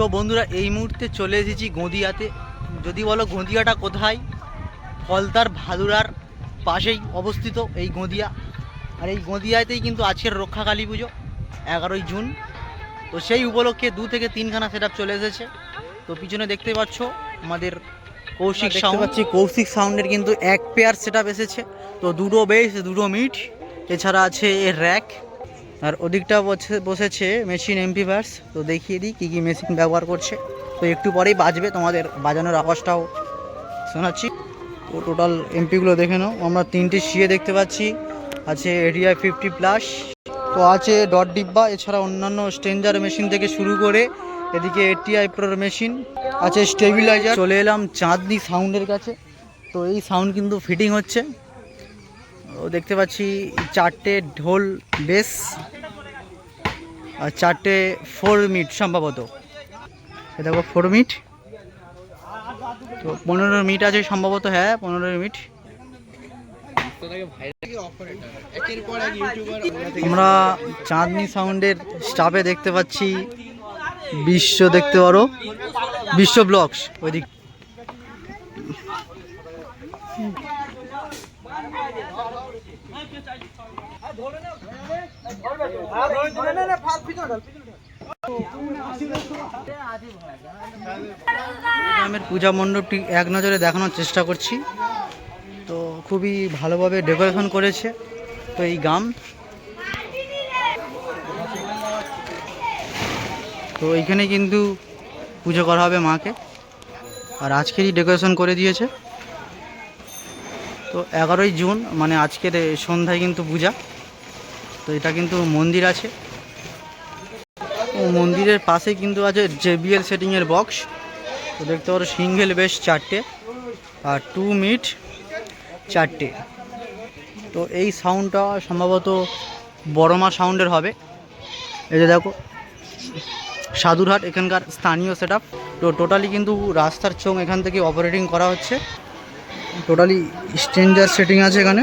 তো বন্ধুরা এই মুহূর্তে চলে এসেছি গদিয়াতে। যদি বলো গদিয়াটা কোথায়? ফলতার ভাদুরার পাশেই অবস্থিত এই গদিয়া। আর এই গদিয়াতেই কিন্তু আজকের রক্ষা কালী পুজো এগারোই জুন। তো সেই উপলক্ষে দু থেকে তিনখানা সেট চলে এসেছে। তো পিছনে দেখতে পাচ্ছ আমাদের কৌশিক সাউন্ড পাচ্ছি কৌশিক সাউন্ডের কিন্তু এক পেয়ার সেট এসেছে। তো দুটো বেস দুটো মিট এছাড়া আছে এর র্যাক আর ওদিকটা বসে, বসেছে মেশিন এমপিভার্স তো দেখিয়ে দিই কী কী মেশিন ব্যবহার করছে। তো একটু পরেই বাজবে তোমাদের বাজানোর আওয়াজটাও। শোনাচ্ছি। তো টোটাল এমপিগুলো দেখে নাও। আমরা তিনটে সিএ দেখতে পাচ্ছি। আছে এরিয়া ফিফটি প্লাস তো আছে ডট ডিব্বা এছাড়া অন্যান্য স্টেঞ্জার মেশিন থেকে শুরু করে এদিকে এটিআই প্রোর মেশিন আছে স্টেবিলাইজার চলে এলাম চাঁদনি সাউন্ডের কাছে। তো এই সাউন্ড কিন্তু ফিটিং হচ্ছে। দেখতে পাচ্ছি চারটে ঢোল বেস আর চারটে ফোর মিট সম্ভবত। দেখো ফোর মিট তো পনেরো মিট আছে সম্ভবত হ্যাঁ পনেরো মিট আমরা চাঁদনি সাউন্ডের স্টাফে দেখতে পাচ্ছি বিশ্ব, দেখতে পারো। বিশ্ব ব্লগস ওইদিক। গ্রামের পূজা মণ্ডপটি এক নজরে দেখানোর চেষ্টা করছি। তো খুবই ভালোভাবে ডেকোরেশন করেছে। তো এই গ্রাম। তো এইখানে কিন্তু পুজো করা হবে মাকে। আর আজকেরই ডেকোরেশন করে দিয়েছে। তো এগারোই জুন মানে আজকের সন্ধ্যায় কিন্তু পূজা। তো এটা কিন্তু মন্দির আছে। মন্দিরের পাশে কিন্তু আছে জেবিএল সেটিংয়ের বক্স। তো দেখতে পারো সিঙ্গেল বেশ চারটে আর টু মিট চারটে। তো এই সাউন্ডটা সম্ভবত বড়মা সাউন্ডের হবে। এই যে দেখো, সাধুরহাট এখানকার স্থানীয় সেট তো টোটালি কিন্তু রাস্তার চোখ এখান থেকে অপারেটিং করা হচ্ছে। টোটালি স্ট্রেঞ্জার সেটিং আছে এখানে।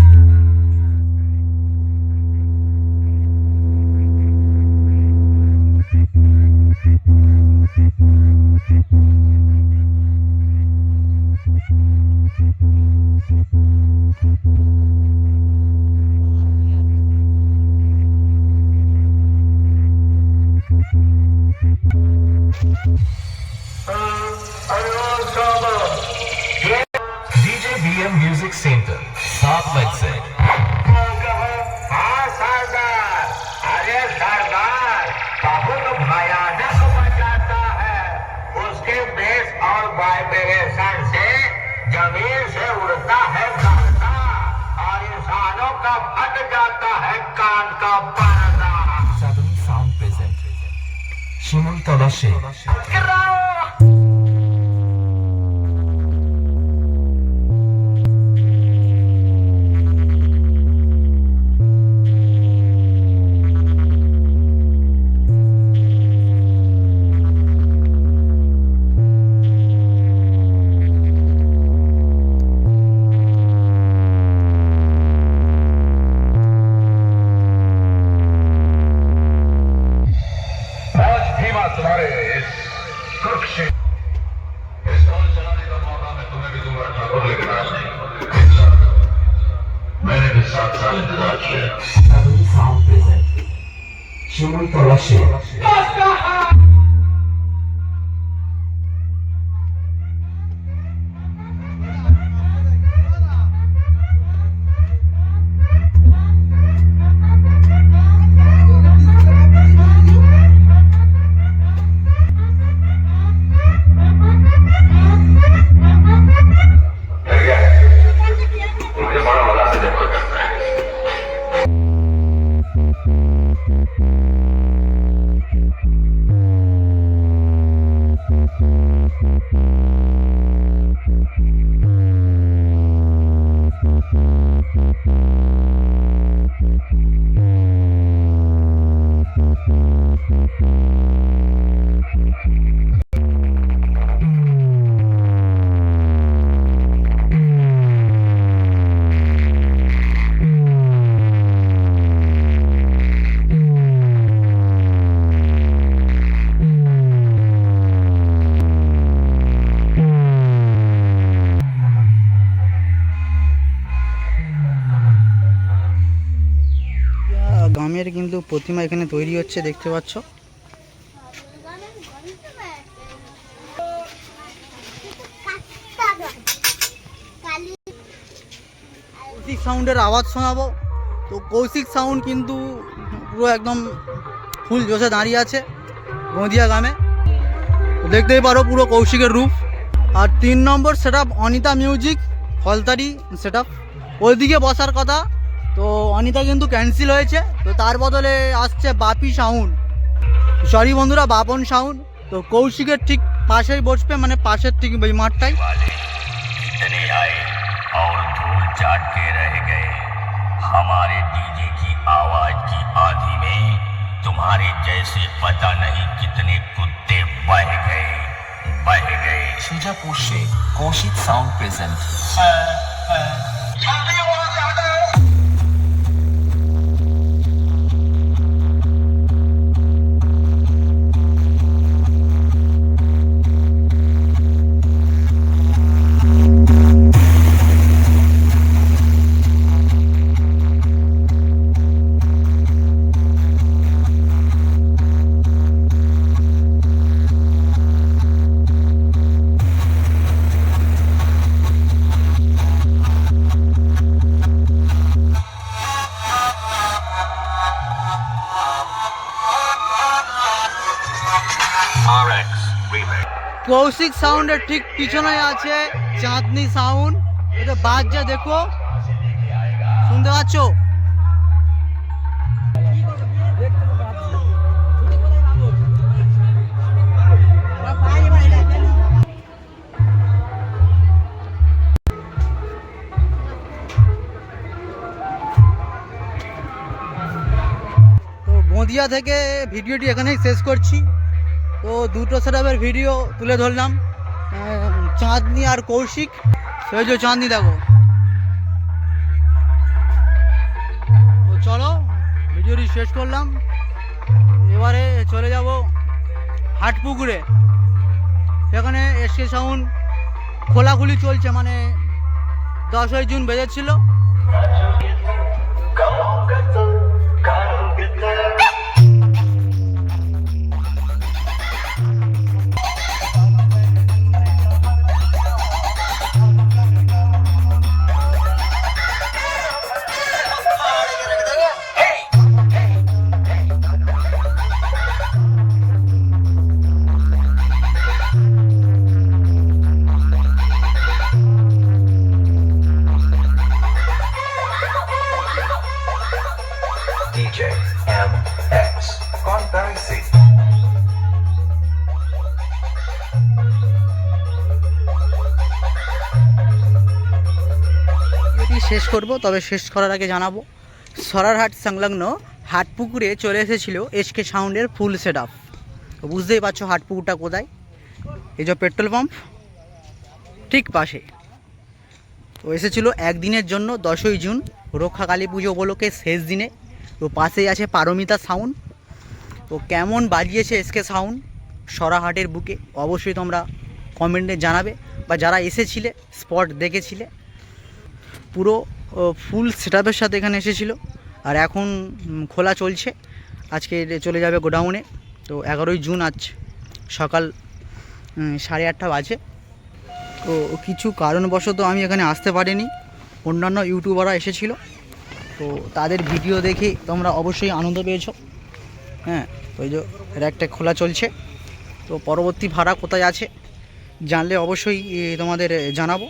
DJ BM Music Center, Saat Mad Shimultala সে সাধনী সাউন্ড প্রেজেন্ট শিমুল তলাশে। গ্রামের কিন্তু প্রতিমা এখানে তৈরি হচ্ছে, দেখতে পাচ্ছ। কৌশিক সাউন্ডের আওয়াজ শোনাবো। তো কৌশিক সাউন্ড কিন্তু পুরো একদম ফুল জোশে দাঁড়িয়ে আছে গঁদিয়া গ্রামে। দেখতেই পারো পুরো কৌশিকের রূপ। আর তিন নম্বর সেট অনিতা মিউজিক ফলতারি সেট ওইদিকে বসার কথা তো অনিতা কিন্তু ক্যান্সেল হয়েছে তো তার বদলে আসছে বাপি সাউন্ড সরি বন্ধুরা বাপন সাউন্ড তো কৌশিকের ঠিক পাশেই বসবে মানে পাশের ঠিক ওই মাঠটাই इतने आए और धूल चाट के रह गए हमारे डीजे की आवाज की आधी में तुम्हारे जैसे पता नहीं कितने कुत्ते बह गए बह गए সোজা পড়ছে কৌশিক সাউন্ড প্রেজেন্ট কৌশিক সাউন্ডের ঠিক পিছনে আছে চাঁদনি সাউন্ড। এটা বাজছে, দেখো। শুনতে পাচ্ছ? তো বদিয়া থেকে ভিডিওটি এখানেই শেষ করছি। তো দুটো সেটআপের ভিডিও তুলে ধরলাম। চাঁদনি আর কৌশিক। সেই যে চাঁদনি, দেখো। তো চলো, ভিডিওটি শেষ করলাম। এবারে চলে যাব হাটপুকুরে। সেখানে এসকে সাউন্ড খোলাখুলি চলছে মানে দশই জুন বেজেছিল। শেষ করব, তবে শেষ করার আগে জানাব, সরারহাট সংলগ্ন হাটপুকুরে চলে এসেছিল এসকে সাউন্ডের ফুল সেট আপ বুঝতেই পারছ হাটপুকুরটা কোথায়? এই যে পেট্রোল পাম্প, ঠিক পাশে। তো এসেছিল একদিনের জন্য, দশই জুন, রক্ষা কালী পুজো উপলক্ষে শেষ দিনে। তো পাশেই আছে পারমিতা সাউন্ড। তো কেমন বাজিয়েছে এসকে সাউন্ড সরাহাটের বুকে, অবশ্যই তোমরা কমেন্টে জানাবে, বা যারা এসেছিলে, স্পট দেখেছিলে পুরো ফুল সেটআপের সাথে এখানে এসেছিল। আর এখন খোলা চলছে। আজকে চলে যাবে গোডাউনে। তো এগারোই জুন আজ সকাল সাড়ে আটটা বাজে। তো কিছু কারণবশত আমি এখানে আসতে পারিনি। অন্যান্য ইউটিউবাররা এসেছিল। তো তাদের ভিডিও দেখে তোমরা অবশ্যই আনন্দ পেয়েছ। হ্যাঁ এই যে র্যাকটা খোলা চলছে। তো পরবর্তী ভাড়া কোথায় আছে, জানলে অবশ্যই তোমাদের জানাব।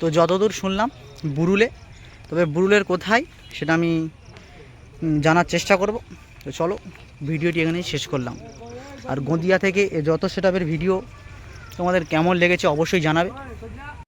তো যতদূর শুনলাম বুরুলে। তবে বুরুলের কোথায় সেটা আমি জানার চেষ্টা করব। তো চলো, ভিডিওটি এখানেই শেষ করলাম। আর গদিয়া থেকে যত সেটাপের ভিডিও তোমাদের কেমন লেগেছে অবশ্যই জানাবে।